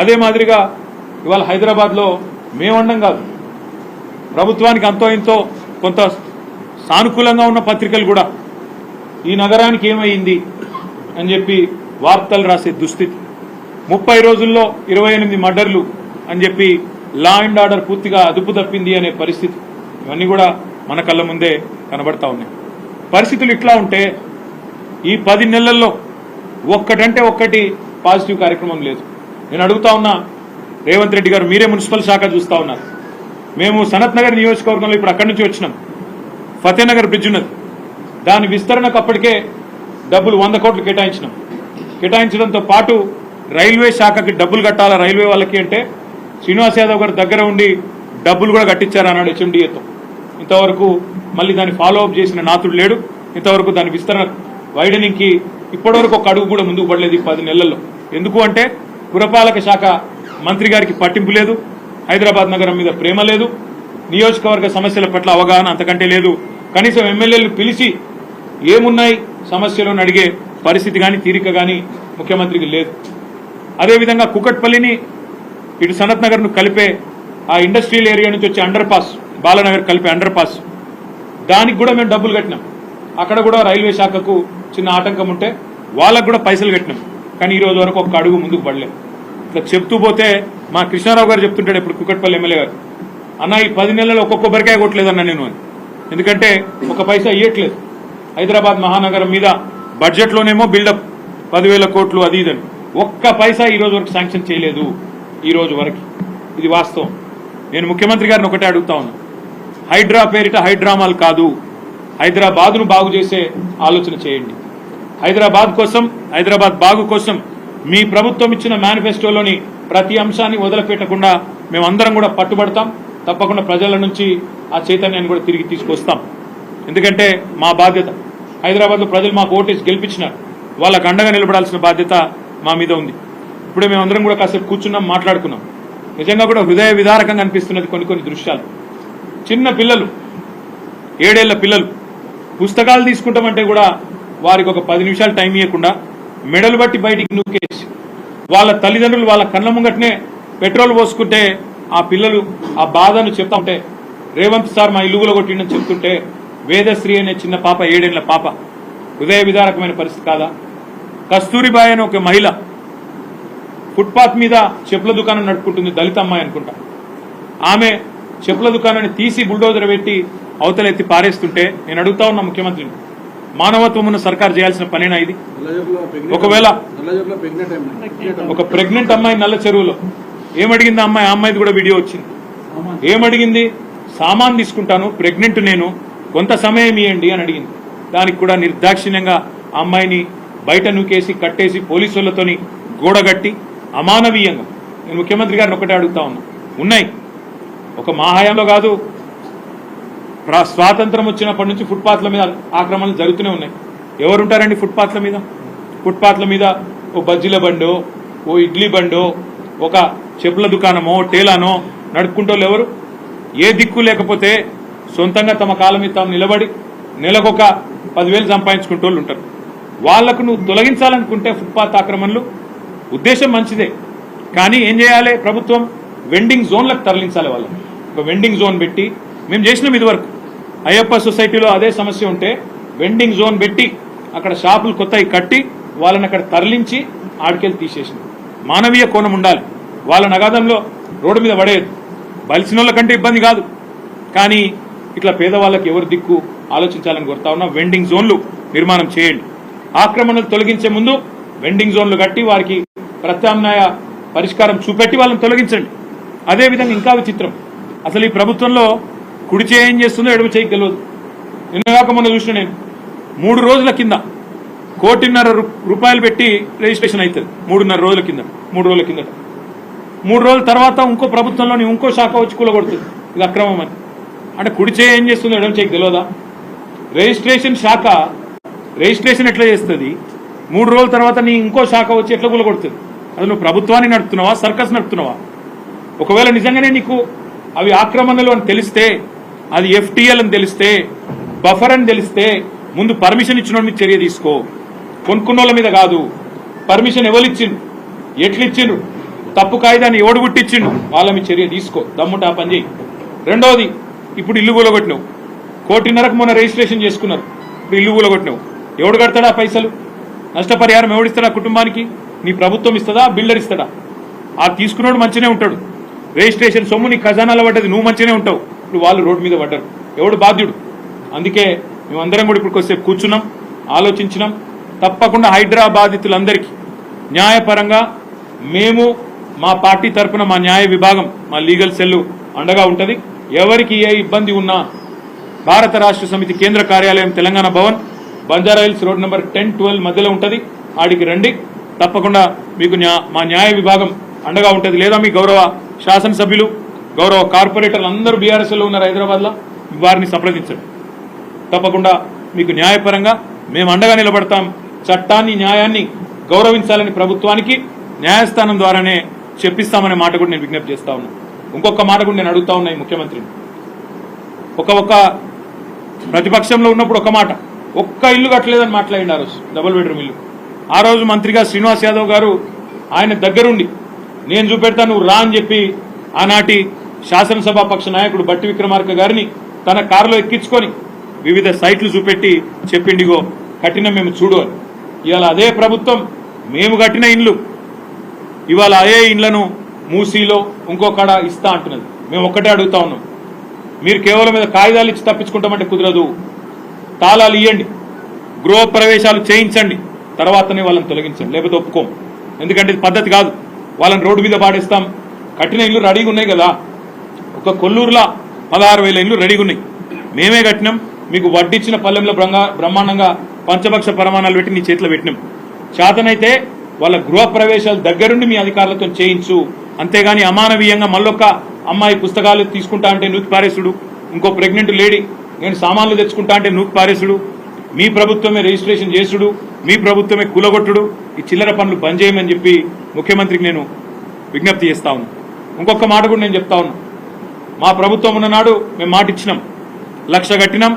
అదే మాదిరిగా ఇవాళ హైదరాబాద్లో మేమండం కాదు. ప్రభుత్వానికి అంతో ఇంతో కొంత సానుకూలంగా ఉన్న పత్రికలు కూడా ఈ నగరానికి ఏమైంది అని చెప్పి వార్తలు రాసే దుస్థితి. ముప్పై రోజుల్లో ఇరవై ఎనిమిది మర్డర్లు అని చెప్పి లా అండ్ ఆర్డర్ పూర్తిగా అదుపు తప్పింది అనే పరిస్థితి ఇవన్నీ కూడా మన కళ్ళ ముందే కనబడతా ఉన్నాయి. పరిస్థితులు ఇట్లా ఉంటే ఈ పది నెలల్లో ఒక్కటంటే ఒక్కటి పాజిటివ్ కార్యక్రమం లేదు. నేను అడుగుతా ఉన్నా రేవంత్ రెడ్డి గారు మీరే మున్సిపల్ శాఖ చూస్తా ఉన్నారు. మేము సనత్ నగర్ నియోజకవర్గంలో ఇప్పుడు అక్కడి నుంచి వచ్చినాం. ఫతేనగర్ బ్రిడ్జ్ ఉన్నది. దాని విస్తరణకు అప్పటికే డబ్బులు వంద కోట్లు కేటాయించినాం. కేటాయించడంతో పాటు రైల్వే శాఖకి డబ్బులు కట్టాలా రైల్వే వాళ్ళకి అంటే శ్రీనివాస్ యాదవ్ గారు దగ్గర ఉండి డబ్బులు కూడా కట్టించారు అన్నాడు హెచ్ఎండిఏతో. ఇంతవరకు మళ్ళీ దాన్ని ఫాలో అప్ చేసిన నాతుడు లేడు. ఇంతవరకు దాని విస్తరణ వైడనింగ్కి ఇప్పటివరకు ఒక అడుగు కూడా ముందుకు పడలేదు ఈ పది నెలల్లో. ఎందుకు అంటే పురపాలక శాఖ మంత్రి గారికి పట్టింపు లేదు. హైదరాబాద్ నగరం మీద ప్రేమ లేదు. నియోజకవర్గ సమస్యల పట్ల అవగాహన అంతకంటే లేదు. కనీసం ఎమ్మెల్యేలు పిలిచి ఏమున్నాయి సమస్యలను అడిగే పరిస్థితి కానీ తీరిక కానీ ముఖ్యమంత్రికి లేదు. అదేవిధంగా కుకట్పల్లిని ఇటు సనత్ నగర్ను కలిపే ఆ ఇండస్ట్రియల్ ఏరియా నుంచి వచ్చే అండర్ పాస్ బాలనగర్ కలిపే అండర్ పాస్ దానికి కూడా మేము డబ్బులు కట్టినాం. అక్కడ కూడా రైల్వే శాఖకు చిన్న ఆటంకం ఉంటే వాళ్ళకు కూడా పైసలు కట్టినాం. కానీ ఈ రోజు వరకు ఒక్క అడుగు ముందుకు పడలేదు. ఇట్లా చెప్తూ పోతే మా కృష్ణారావు గారు చెప్తుంటాడు ఇప్పుడు కుక్కట్పల్లి ఎమ్మెల్యే గారు అన్న ఈ పది నెలలు ఒక్కొక్క కొబ్బరికాయ కొట్టలేదన్న నేను అని. ఎందుకంటే ఒక పైసా ఇయ్యట్లేదు. హైదరాబాద్ మహానగరం మీద బడ్జెట్లోనేమో బిల్డప్ పదివేల కోట్లు అది ఇదని. ఒక్క పైసా ఈ రోజు వరకు శాంక్షన్ చేయలేదు ఈ రోజు వరకు. ఇది వాస్తవం. నేను ముఖ్యమంత్రి గారిని ఒకటే అడుగుతా ఉన్నా. హైడ్రా పేరిట హైడ్రామాలు కాదు. హైదరాబాద్ను బాగు చేసే ఆలోచన చేయండి. హైదరాబాద్ కోసం హైదరాబాద్ బాగు కోసం మీ ప్రభుత్వం ఇచ్చిన మేనిఫెస్టోలోని ప్రతి అంశాన్ని వదిలిపెట్టకుండా మేమందరం కూడా పట్టుబడతాం. తప్పకుండా ప్రజల నుంచి ఆ చైతన్యాన్ని కూడా తిరిగి తీసుకొస్తాం. ఎందుకంటే మా బాధ్యత. హైదరాబాద్లో ప్రజలు మాకు ఓటేసి గెలిపించినారు. వాళ్ళకు అండగా నిలబడాల్సిన బాధ్యత మా మీద ఉంది. ఇప్పుడే మేమందరం కూడా కాసేపు కూర్చున్నాం మాట్లాడుకున్నాం. నిజంగా కూడా హృదయ విదారకంగా అనిపిస్తున్నది కొన్ని కొన్ని దృశ్యాలు. చిన్న పిల్లలు ఏడేళ్ళ పిల్లలు పుస్తకాలు తీసుకుంటామంటే కూడా వారికి ఒక పది నిమిషాలు టైం ఇవ్వకుండా మెడలు బట్టి బయటికి నూకేసి వాళ్ళ తల్లిదండ్రులు వాళ్ళ కళ్ళ ముంగటనే పెట్రోల్ పోసుకుంటే ఆ పిల్లలు ఆ బాధను చెప్తా ఉంటే రేవంత్ సార్ మా ఇల్లుగులో కొట్టిండని చెప్తుంటే వేదశ్రీ అనే చిన్న పాప ఏడేళ్ళ పాప హృదయ విదారకమైన పరిస్థితి కాదా? కస్తూరిబాయ్ అనే ఒక మహిళ ఫుట్పాత్ మీద చెప్పుల దుకాణం నడుపుకుంటుంది దళిత అమ్మాయి అనుకుంటా. ఆమె చెప్పుల దుకాణాన్ని తీసి బుల్డోజర్ పెట్టి అవతలెత్తి పారేస్తుంటే నేను అడుగుతా ఉన్నా ముఖ్యమంత్రిని మానవత్వమును సర్కార్ చేయాల్సిన పనేనా ఇది? ఒకవేళ- ఒక ప్రెగ్నెంట్ అమ్మాయి నల్ల చెరువులో ఏమడిగింది అమ్మాయి? ఆ అమ్మాయిది కూడా వీడియో వచ్చింది. ఏమడిగింది? సామాన్ తీసుకుంటాను ప్రెగ్నెంట్ నేను కొంత సమయం ఇవ్వండి అని అడిగింది. దానికి కూడా నిర్దాక్షిణ్యంగా అమ్మాయిని బయట నూకేసి కట్టేసి పోలీసులతోని గోడగట్టి అమానవీయంగా నేను ముఖ్యమంత్రి గారిని ఒకటే అడుగుతా ఉన్నా. ఉన్నాయి. ఒక మా కాదు స్వాతంత్రం వచ్చినప్పటి నుంచి ఫుట్పాత్ల మీద ఆక్రమణలు జరుగుతూనే ఉన్నాయి. ఎవరుంటారండి ఫుట్పాత్ల మీద? ఫుట్పాత్ల మీద ఓ బజ్జీల బండో ఓ ఇడ్లీ బండో ఒక చెప్పుల దుకాణమో టేలానో నడుపుకుంటోళ్ళు ఎవరు? ఏ దిక్కు లేకపోతే సొంతంగా తమ కాలం మీద తాము నిలబడి నెలకొక పదివేలు సంపాదించుకుంటోళ్ళు ఉంటారు. వాళ్ళకు నువ్వు తొలగించాలనుకుంటే ఫుట్పాత్ ఆక్రమణలు ఉద్దేశం మంచిదే. కానీ ఏం చేయాలి ప్రభుత్వం? వెండింగ్ జోన్లకు తరలించాలి వాళ్ళని. ఒక వెండింగ్ జోన్ పెట్టి మేము చేసినాం ఇదివరకు. అయ్యప్ప సొసైటీలో అదే సమస్య ఉంటే వెండింగ్ జోన్ పెట్టి అక్కడ షాపులు కొత్తవి కట్టి వాళ్ళని అక్కడ తరలించి ఆడికెళ్ళి తీసేసింది. మానవీయ కోణం ఉండాలి. వాళ్ళ నగాదంలో రోడ్డు మీద పడేయదు బలిసిన వాళ్ళకంటే ఇబ్బంది కాదు. కానీ ఇట్లా పేదవాళ్ళకి ఎవరు దిక్కు ఆలోచించాలని కోరుతా ఉన్నా. వెండింగ్ జోన్లు నిర్మాణం చేయండి. ఆక్రమణలు తొలగించే ముందు వెండింగ్ జోన్లు కట్టి వారికి ప్రత్యామ్నాయ పరిష్కారం చూపెట్టి వాళ్ళని తొలగించండి. అదేవిధంగా ఇంకా విచిత్రం. అసలు ఈ ప్రభుత్వంలో కుడి చేయి ఏం చేస్తుందో ఎడమ చేయి తెలియదు నిన్నగాక మొన్న చూసిన నేను. మూడు రోజుల కింద కోటిన్నర రూపాయలు పెట్టి రిజిస్ట్రేషన్ అవుతుంది మూడున్నర రోజుల కింద మూడు రోజుల కింద మూడు రోజుల తర్వాత ఇంకో ప్రభుత్వంలోని ఇంకో శాఖ వచ్చి కూలగొడుతుంది. ఇది అక్రమం అని. అంటే కుడి చేయి ఏం చేస్తుందో ఎడమ చేయి తెలియదా రిజిస్ట్రేషన్ శాఖ రిజిస్ట్రేషన్ ఎట్లా చేస్తుంది? మూడు రోజుల తర్వాత నీ ఇంకో శాఖ వచ్చి ఎట్లా కూలగొడుతుంది? అది నువ్వు ప్రభుత్వాన్ని నడుపుతున్నావా సర్కస్ నడుపుతున్నావా? ఒకవేళ నిజంగానే నీకు అవి ఆక్రమణలు అని తెలిస్తే అది ఎఫ్టీఎల్ అని తెలిస్తే బఫర్ అని తెలిస్తే ముందు పర్మిషన్ ఇచ్చిన మీద చర్య తీసుకో. కొనుక్కున్నోళ్ళ మీద కాదు. పర్మిషన్ ఎవరిచ్చిండు? ఎట్లిచ్చిండు? తప్పు కాయిదాన్ని ఎవడు గుట్టిచ్చిండు? వాళ్ళ మీ చర్య తీసుకో. దమ్ముట ఆ పని చేయి. రెండవది ఇప్పుడు ఇల్లు కూలగొట్టినావు. కోటిన్నరకు మొన్న రిజిస్ట్రేషన్ చేసుకున్నారు. ఇప్పుడు ఇల్లు కూలగొట్టినావు. ఎవడు కడతాడా పైసలు? నష్టపరిహారం ఎవడిస్తాడా కుటుంబానికి? నీ ప్రభుత్వం ఇస్తుందా? బిల్డర్ ఇస్తాడా? ఆ తీసుకున్నాడు మంచిగానే ఉంటాడు. రిజిస్ట్రేషన్ సొమ్ము నీ ఖజానాలో పడ్డది. నువ్వు మంచిగానే ఉంటావు. ఇప్పుడు వాళ్ళు రోడ్డు మీద పడ్డారు. ఎవడు బాధ్యుడు? అందుకే మేమందరం కూడా ఇప్పుడు కొద్దిసేపు కూర్చున్నాం ఆలోచించినాం. తప్పకుండా హైదరాబాదితులందరికీ న్యాయపరంగా మేము మా పార్టీ తరపున మా న్యాయ విభాగం మా లీగల్ సెల్ అండగా ఉంటుంది. ఎవరికి ఏ ఇబ్బంది ఉన్నా భారత రాష్ట్ర సమితి కేంద్ర కార్యాలయం Telangana Bhavan Banjara hills road number ten twelve మధ్యలో ఉంటుంది. ఆడికి రండి. తప్పకుండా మీకు మా న్యాయ విభాగం అండగా ఉంటుంది లేదా మీ గౌరవ శాసనసభ్యులు గౌరవ కార్పొరేటర్లు అందరూ బీఆర్ఎస్లో ఉన్నారు హైదరాబాద్లో వారిని సంప్రదించండి. తప్పకుండా మీకు న్యాయపరంగా మేము అండగా నిలబడతాం. చట్టాన్ని న్యాయాన్ని గౌరవించాలని ప్రభుత్వానికి న్యాయస్థానం ద్వారానే చెప్పిస్తామనే మాట కూడా నేను విజ్ఞప్తి చేస్తా ఉన్నా. ఇంకొక మాట కూడా నేను అడుగుతా ఉన్నా ఈ ముఖ్యమంత్రిని. ఒక ఒక ప్రతిపక్షంలో ఉన్నప్పుడు ఒక మాట ఒక్క ఇల్లు కట్టలేదని మాట్లాడింది ఆ రోజు డబుల్ బెడ్రూమ్ ఇల్లు. ఆ రోజు మంత్రిగా శ్రీనివాస్ యాదవ్ గారు ఆయన దగ్గరుండి నేను చూపెడతాను నువ్వు రా అని చెప్పి ఆనాటి శాసనసభా పక్ష నాయకుడు బట్టి విక్రమార్క గారిని తన కారులో ఎక్కించుకొని వివిధ సైట్లు చూపెట్టి చెప్పిండిగో కట్టిన మేము చూడు ఇవాళ అదే ప్రభుత్వం మేము కట్టిన ఇండ్లు. ఇవాళ అదే ఇండ్లను మూసీలో ఇంకొకడ ఇస్తా అంటున్నది. మేము ఒక్కటే అడుగుతా ఉన్నాం. మీరు కేవలం మీద కాగితాలు ఇచ్చి తప్పించుకుంటామంటే కుదరదు. తాళాలు ఇవ్వండి గృహ ప్రవేశాలు చేయించండి. తర్వాతనే వాళ్ళని తొలగించండి. లేకపోతే ఒప్పుకోం. ఎందుకంటే ఇది పద్ధతి కాదు. వాళ్ళని రోడ్డు మీద పాడేస్తాం. కట్టిన ఇల్లు రెడీగా ఉన్నాయి కదా. ఒక కొల్లూరులా పదహారు వేల ఇండ్లు రెడీగా ఉన్నాయి మేమే కట్టినాం. మీకు వడ్డిచ్చిన పల్లెంలో బ్రహ్మాండంగా పంచభక్ష పరమాణాలు పెట్టి నీ చేతిలో పెట్టినాం. చేతనైతే వాళ్ళ గృహ ప్రవేశాలు దగ్గరుండి మీ అధికారులతో చేయించు. అంతేగాని అమానవీయంగా మళ్ళొక్క అమ్మాయి పుస్తకాలు తీసుకుంటా అంటే నూకి పారేసుడు. ఇంకో ప్రెగ్నెంట్ లేడీ నేను సామాన్లు తెచ్చుకుంటా అంటే నూకి పారేసుడు. మీ ప్రభుత్వమే రిజిస్ట్రేషన్ చేసుడు. మీ ప్రభుత్వమే కూలగొట్టుడు. ఈ చిల్లర పనులు బంద్ చేయమని చెప్పి ముఖ్యమంత్రికి నేను విజ్ఞప్తి చేస్తా ఉన్నాను ఇంకొక మాట కూడా నేను చెప్తా ఉన్నా. మా ప్రభుత్వం ఉన్ననాడు మేము మాట ఇచ్చినాం లక్ష కట్టినాం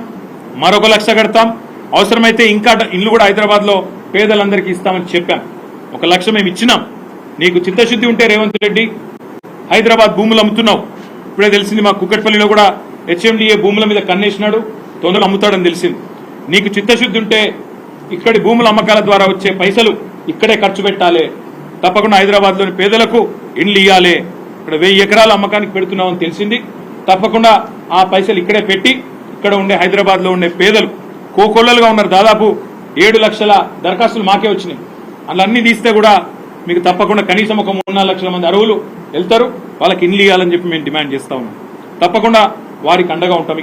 మరొక లక్ష కడతాం. అవసరమైతే ఇంకా ఇల్లు కూడా హైదరాబాద్లో పేదలందరికీ ఇస్తామని చెప్పాం. ఒక లక్ష మేము ఇచ్చినాం. నీకు చిత్తశుద్ధి ఉంటే రేవంత్ రెడ్డి హైదరాబాద్ భూములు అమ్ముతున్నావు. ఇప్పుడే తెలిసింది మా కుక్కట్పల్లిలో కూడా హెచ్ఎండిఏ భూముల మీద కన్నేసినాడు తొందరగా అమ్ముతాడని తెలిసింది. నీకు చిత్తశుద్ధి ఉంటే ఇక్కడి భూముల అమ్మకాల ద్వారా వచ్చే పైసలు ఇక్కడే ఖర్చు పెట్టాలి. తప్పకుండా హైదరాబాద్లోని పేదలకు ఇండ్లు ఇవ్వాలి ఇక్కడ వెయ్యి ఎకరాల అమ్మకానికి పెడుతున్నామని తెలిసింది. తప్పకుండా ఆ పైసలు ఇక్కడే పెట్టి ఇక్కడ ఉండే హైదరాబాద్లో ఉండే పేదలు కోకొల్లలుగా ఉన్నారు దాదాపు ఏడు లక్షల దరఖాస్తులు మాకే వచ్చినాయి. అలా అన్ని తీస్తే కూడా మీకు తప్పకుండా కనీసం ఒక మూడు లక్షల మంది అరువులు వెళ్తారు. వాళ్ళకి ఇండ్లు ఇవ్వాలని చెప్పి మేము డిమాండ్ చేస్తా ఉన్నాం. తప్పకుండా వారికి అండగా ఉంటాం.